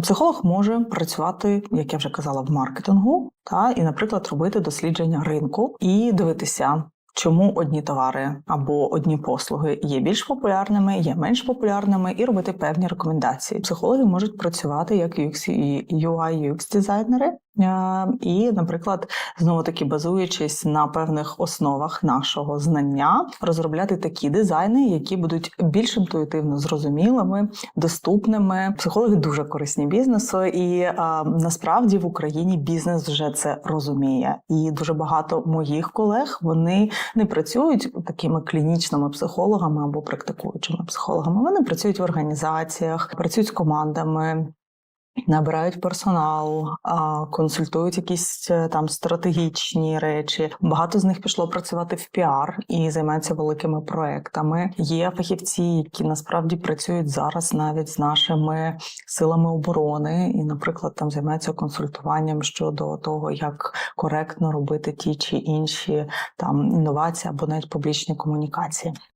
Психолог може працювати, як я вже казала, в маркетингу, та і, наприклад, робити дослідження ринку і дивитися. Чому одні товари або одні послуги є більш популярними, є менш популярними, і робити певні рекомендації. Психологи можуть працювати як UX і UI UX дизайнери, і, наприклад, знову таки базуючись на певних основах нашого знання, розробляти такі дизайни, які будуть більш інтуїтивно зрозумілими, доступними. Психологи дуже корисні бізнесу, і а, насправді в Україні бізнес вже це розуміє. І дуже багато моїх колег вони не працюють такими клінічними психологами або практикуючими психологами. Вони працюють в організаціях, працюють з командами. Набирають персонал, консультують якісь е, там стратегічні речі. Багато з них пішло працювати в піар і займаються великими проектами. Є фахівці, які насправді працюють зараз навіть з нашими силами оборони, і, наприклад, там займаються консультуванням щодо того, як коректно робити ті чи інші там інновації або навіть публічні комунікації.